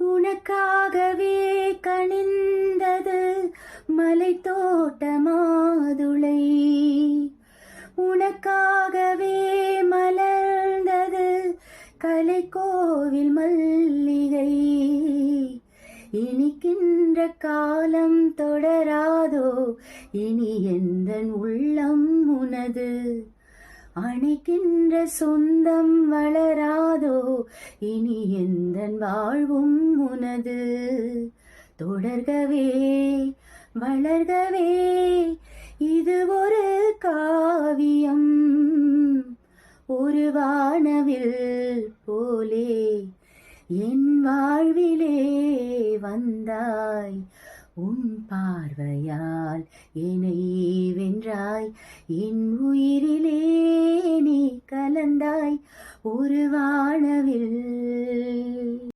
உனக்காகவே கனிந்தது மலை தோட்டமாதுளை உனக்காகவே மலர்ந்தது கலைக்கோவில் மல்லிகை. இனிக்கின்ற காலம் தொடராதோ இனி எந்த உள்ளம் உனது? அணைக்கின்ற சொந்தம் வளராதோ இனி எந்த வாழ்வும் உனது. தொடர்கவே வளர்கவே இது ஒரு காவியம். ஒரு வானவில் போலே என் வாழ்விலே வந்தாய். உன் பார்வையால் என்னை வென்றாய். என் உயிரிலே நீ கலந்தாய். ஒரு வானவில்